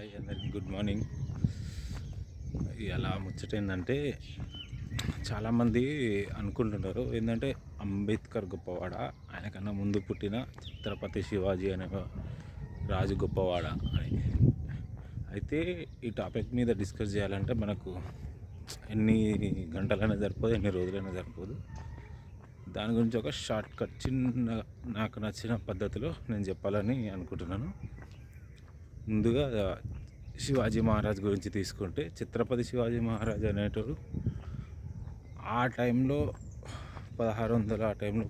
Hi అందరికీ good morning. ఇలా ముచ్చట ఏంటంటే చాలామంది అనుకుంటున్నారు ఏంటంటే అంబేద్కర్ గొప్పవాడ ఆయనకన్నా ముందు పుట్టిన ఛత్రపతి శివాజీ అనే రాజు గొప్పవాడ అని. అయితే ఈ టాపిక్ మీద డిస్కస్ చేయాలంటే మనకు ఎన్ని గంటలైనా సరిపోదు ఎన్ని రోజులైనా సరిపోదు. దాని గురించి ఒక షార్ట్ కట్ చిన్న నాకు నచ్చిన పద్ధతిలో నేను చెప్పాలని అనుకుంటున్నాను. ముందుగా శివాజీ మహారాజ్ గురించి తీసుకుంటే ఛత్రపతి శివాజీ మహారాజ్ అనేటోడు ఆ టైంలో పదహారు వందల ఆ టైంలో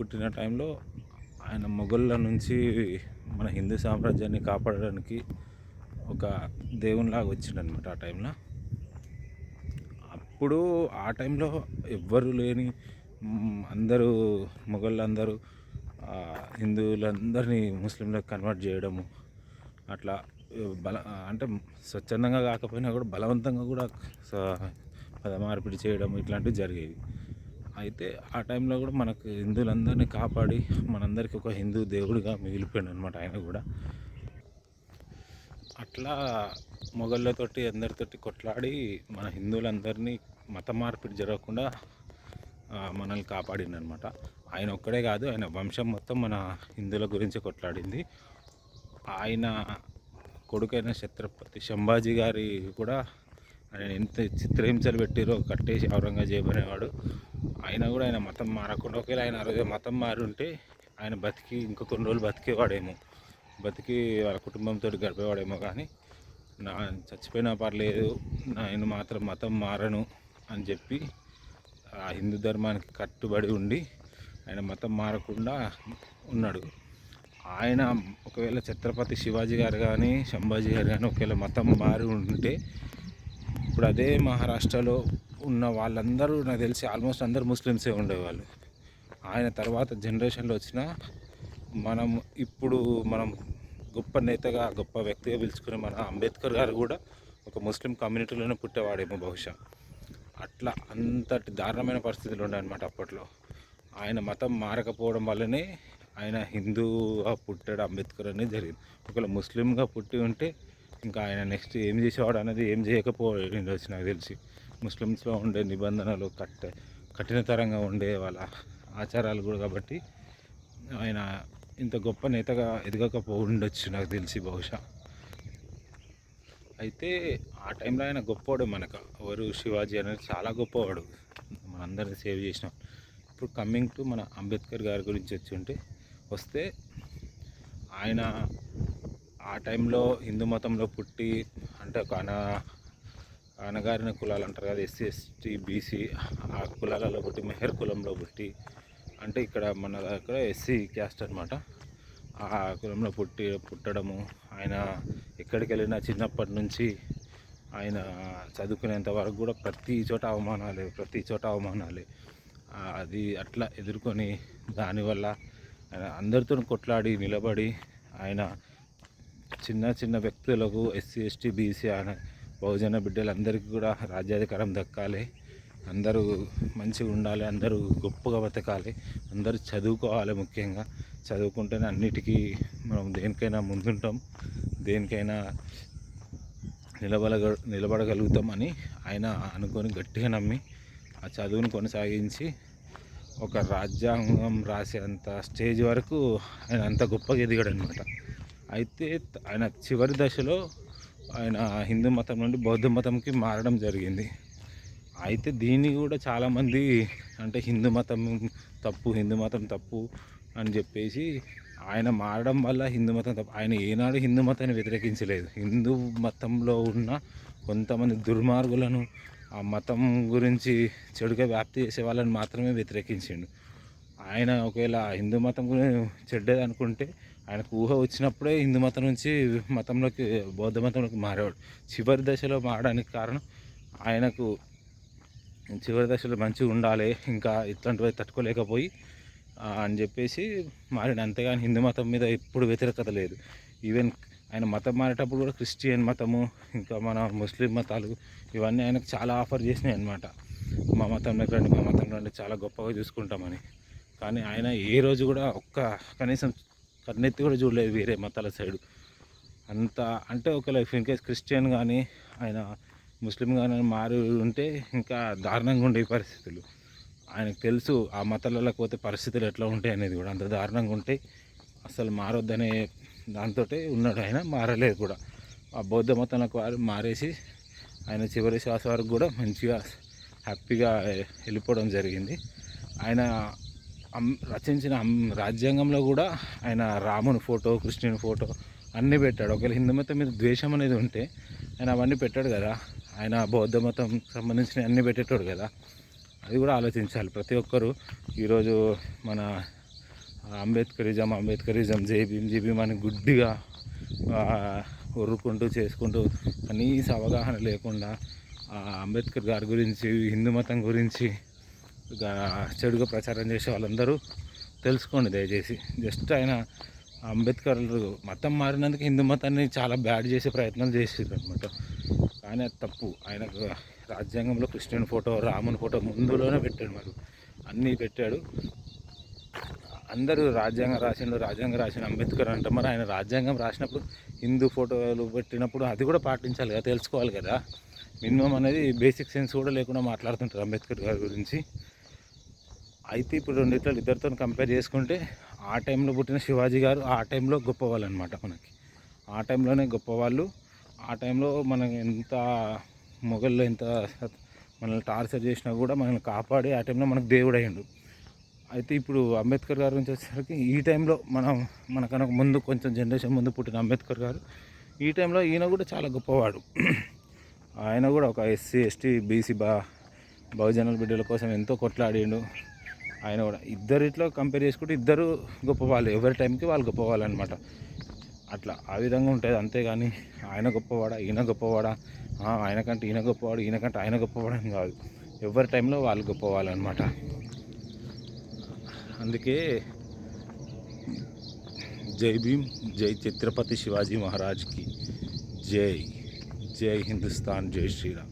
పుట్టిన టైంలో ఆయన మొఘళ్ళ నుంచి మన హిందూ సామ్రాజ్యాన్ని కాపాడడానికి ఒక దేవునిలాగా వచ్చిండనమాట ఆ టైంలో. అప్పుడు ఆ టైంలో ఎవ్వరు లేని అందరూ మొఘళ్ళందరూ హిందువులందరినీ ముస్లింలకు కన్వర్ట్ చేయడము అట్లా బల అంటే స్వచ్ఛందంగా కాకపోయినా కూడా బలవంతంగా కూడా స- పద మార్పిడి చేయడం ఇట్లాంటివి జరిగేవి. అయితే ఆ టైంలో కూడా మనకు హిందువులందరినీ కాపాడి మనందరికీ ఒక హిందూ దేవుడిగా మిగిలిపోయాడు అనమాట ఆయన కూడా. అట్లా మొఘళ్ళతోటి అందరితోటి కొట్లాడి మన హిందువులందరినీ మత మార్పిడి జరగకుండా మనల్ని కాపాడింది అనమాట ఆయన ఒక్కడే కాదు ఆయన వంశం మొత్తం మన హిందువుల గురించి కొట్లాడింది. ఆయన కొడుకైన ఛత్రపతి సంభాజీ గారి కూడా ఆయన ఎంత చిత్రహింసలు పెట్టిరో కట్టేసి ఔరంగజేబు అనేవాడు. ఆయన కూడా ఆయన మతం మారకుండా ఒకవేళ ఆయన ఆ రోజు మతం మారి ఉంటే ఆయన బతికి ఇంకా కొన్ని రోజులు బతికేవాడేమో. బతికి వాళ్ళ కుటుంబంతో గడిపేవాడేమో కానీ నా చచ్చిపోయినా పర్లేదు నేను మాత్రం మతం మారను అని చెప్పి ఆ హిందూ ధర్మానికి కట్టుబడి ఉండి ఆయన మతం మారకుండా ఉన్నాడు. ఆయన ఒకవేళ ఛత్రపతి శివాజీ గారు కానీ సంభాజీ గారు కానీ ఒకవేళ మతం మారి ఉంటే ఇప్పుడు అదే మహారాష్ట్రలో ఉన్న వాళ్ళందరూ నాకు తెలిసి ఆల్మోస్ట్ అందరు ముస్లిమ్సే ఉండేవాళ్ళు. ఆయన తర్వాత జనరేషన్లో వచ్చిన మనం ఇప్పుడు మనం గొప్ప నేతగా గొప్ప వ్యక్తిగా పిలుచుకునే మన అంబేద్కర్ గారు కూడా ఒక ముస్లిం కమ్యూనిటీలోనే పుట్టేవాడేమో బహుశా. అట్లా అంతటి దారుణమైన పరిస్థితులు ఉన్నాయన్నమాట అప్పట్లో. ఆయన మతం మారకపోవడం వల్లనే ఆయన హిందూగా పుట్టాడు అంబేద్కర్ అనేది జరిగింది. ఒకవేళ ముస్లింగా పుట్టి ఉంటే ఇంకా ఆయన నెక్స్ట్ ఏం చేసేవాడు అనేది ఏం చేయకపోయింది నాకు తెలిసి. ముస్లిమ్స్లో ఉండే నిబంధనలు కట్ట కఠినతరంగా ఉండే వాళ్ళ ఆచారాలు కూడా కాబట్టి ఆయన ఇంత గొప్ప నేతగా ఎదగకపో ఉండొచ్చు నాకు తెలిసి బహుశా. అయితే ఆ టైంలో ఆయన గొప్పవాడు మనకు. ఎవరు? శివాజీ అనేది చాలా గొప్పవాడు. మనందరిని సేవ్ చేసిన. ఇప్పుడు కమ్మింగ్ టు మన అంబేద్కర్ గారి గురించి వచ్చి ఉంటే వస్తే ఆయన ఆ టైంలో హిందూ మతంలో పుట్టి అంటే ఒక అన అనగారిన కులాలు అంటారు కదా ఎస్సీ ఎస్టీ బీసీ ఆ కులాలలో పుట్టి మెహర్ కులంలో పుట్టి అంటే ఇక్కడ మన దగ్గర ఎస్సీ క్యాస్ట్ అనమాట ఆ కులంలో పుట్టి పుట్టడము ఆయన ఎక్కడికి వెళ్ళినా చిన్నప్పటి నుంచి ఆయన చదువుకునేంత వరకు కూడా ప్రతి చోట అవమానాలే ప్రతి చోట అవమానాలే. అది అట్లా ఎదుర్కొని దానివల్ల అందరితో కొట్లాడి నిలబడి ఆయన చిన్న చిన్న వ్యక్తులకు ఎస్సీ ఎస్టీ బీసీ ఆయన బహుజన బిడ్డలందరికీ కూడా రాజ్యాధికారం దక్కాలి. అందరూ మంచిగా ఉండాలి అందరూ గొప్పగా బతకాలి అందరూ చదువుకోవాలి ముఖ్యంగా. చదువుకుంటేనే అన్నిటికీ మనం దేనికైనా ముందుంటాం దేనికైనా నిలబడగ నిలబడగలుగుతాం అని ఆయన అనుకొని గట్టిగా నమ్మి ఆ చదువుని కొనసాగించి ఒక రాజ్యాంగం రాసేంత స్టేజ్ వరకు ఆయన అంత గొప్పగా ఎదిగాడు అనమాట అయితే ఆయన చివరి దశలో ఆయన హిందూ మతం నుండి బౌద్ధ మతంకి మారడం జరిగింది. అయితే దీన్ని కూడా చాలామంది అంటే హిందూ మతం తప్పు హిందూ మతం తప్పు అని చెప్పేసి ఆయన మారడం వల్ల హిందూ మతం తప్పు ఆయన ఏనాడు హిందూ మతాన్ని వ్యతిరేకించలేదు. హిందూ మతంలో ఉన్న కొంతమంది దుర్మార్గులను ఆ మతం గురించి చెడుగా వ్యాప్తి చేసే వాళ్ళని మాత్రమే వ్యతిరేకించిండు. ఆయన ఒకవేళ హిందూ మతం గురించి చెడ్డది అనుకుంటే ఆయనకు ఊహ వచ్చినప్పుడే హిందూ మతం నుంచి మతంలోకి బౌద్ధ మతంలోకి మారేవాడు చివరి దశలో మారడానికి కారణం ఆయనకు చివరి దశలో మంచిగా ఉండాలి ఇంకా ఇట్లాంటివి తట్టుకోలేకపోయి అని చెప్పేసి మారిన అంతేగాని హిందూ మతం మీద ఎప్పుడు వ్యతిరేకత లేదు. ఈవెన్ ఆయన మతం మారేటప్పుడు కూడా క్రిస్టియన్ మతము ఇంకా మన ముస్లిం మతాలు ఇవన్నీ ఆయనకు చాలా ఆఫర్ చేసినాయి అనమాట మా మతంలోకి రండి మా మతంలో రండి చాలా గొప్పగా చూసుకుంటామని. కానీ ఆయన ఏ రోజు కూడా ఒక్క కనీసం కన్నెత్తి కూడా చూడలేదు వేరే మతాల సైడు. అంత అంటే ఒకవేళ ఇన్ కేస్ క్రిస్టియన్ కానీ ఆయన ముస్లిం కానీ మారి ఉంటే ఇంకా దారుణంగా ఉండే పరిస్థితులు. ఆయనకు తెలుసు ఆ మతాలకు పోతే పరిస్థితులు ఎట్లా ఉంటాయి అనేది కూడా. అంత దారుణంగా ఉంటాయి అసలు మారొద్దనే దాంతో ఉన్నాడు ఆయన మారలేదు కూడా. ఆ బౌద్ధ మతంలోకి వారు మారేసి ఆయన చివరి శ్వాస వరకు కూడా మంచిగా హ్యాపీగా వెళ్ళిపోవడం జరిగింది. ఆయన అమ్- రచించిన రాజ్యాంగంలో కూడా ఆయన రాముని ఫోటో కృష్ణుని ఫోటో అన్నీ పెట్టాడు. ఒకవేళ హిందూ మతం మీద ద్వేషం అనేది ఉంటే ఆయన అవన్నీ పెట్టాడు కదా. ఆయన బౌద్ధ మతం సంబంధించిన అన్నీ పెట్టేటోడు కదా. అది కూడా ఆలోచించాలి. ప్రతి ఒక్కరూ ఈరోజు మన అంబేద్కరిజం అంబేద్కరిజం జేబీఎం జేబీఎం అని గుడ్డిగా ఆ, చేసుకుంటూ కనీస అవగాహన లేకుండా అంబేద్కర్ గారి గురించి హిందూ మతం గురించి చెడుగా ప్రచారం చేసే వాళ్ళందరూ తెలుసుకోండి దయచేసి. జస్ట్ ఆయన అంబేద్కర్ మతం మారినందుకు హిందూ మతాన్ని చాలా బ్యాడ్ చేసే ప్రయత్నాలు చేసారు అనమాట కానీ అది తప్పు. ఆయన రాజ్యాంగంలో కృష్ణుని ఫోటో రాముని ఫోటో ముందులోనే పెట్టాడు మరి. అన్నీ పెట్టాడు. అందరూ రాజ్యాంగం రాసిండు రాజ్యాంగం రాసిన అంబేద్కర్ అంటే. మరి ఆయన రాజ్యాంగం రాసినప్పుడు హిందూ ఫోటోలు పెట్టినప్పుడు అది కూడా పాటించాలి కదా తెలుసుకోవాలి కదా. మినిమం అనేది బేసిక్ సెన్స్ కూడా లేకుండా మాట్లాడుతుంటారు అంబేద్కర్ గారి గురించి. అయితే ఇప్పుడు రెండిట్లో ఇద్దరితో కంపేర్ చేసుకుంటే ఆ టైంలో పుట్టిన శివాజీ గారు ఆ టైంలో గొప్పవాళ్ళు అనమాట మనకి. ఆ టైంలోనే గొప్పవాళ్ళు. ఆ టైంలో మనం ఎంత మొగల్లో ఎంత మనల్ని టార్చర్ చేసినా కూడా మనల్ని కాపాడి ఆ టైంలో మనకు దేవుడు అయ్యిండు. అయితే ఇప్పుడు అంబేద్కర్ గారి నుంచి వచ్చేసరికి ఈ టైంలో మనం మనకన్నా ముందు కొంచెం జనరేషన్ ముందు పుట్టిన అంబేద్కర్ గారు ఈ టైంలో ఈయన కూడా చాలా గొప్పవాడు. ఆయన కూడా ఒక ఎస్సీ ఎస్టీ బీసీ బా బహుజనుల బిడ్డల కోసం ఎంతో కొట్లాడిండు. ఆయన కూడా ఇద్దరిట్లో కంపేర్ చేసుకుంటే ఇద్దరు గొప్పవాళ్ళు ఎవరి టైంకి వాళ్ళు గొప్పవాళ్ళు అనమాట అట్లా ఆ విధంగా ఉంటుంది అంతేగాని ఆయన గొప్పవాడా ఈయన గొప్పవాడా? ఆయనకంటే ఈయన గొప్పవాడు ఈయనకంటే ఆయన గొప్పవాడని కాదు. ఎవరి టైంలో వాళ్ళు గొప్పవాళ్ళు అనమాట అందుకే జై భీమ్ జై ఛత్రపతి శివాజీ మహారాజ్కి జై జై హిందుస్థాన్ జై శ్రీరామ్.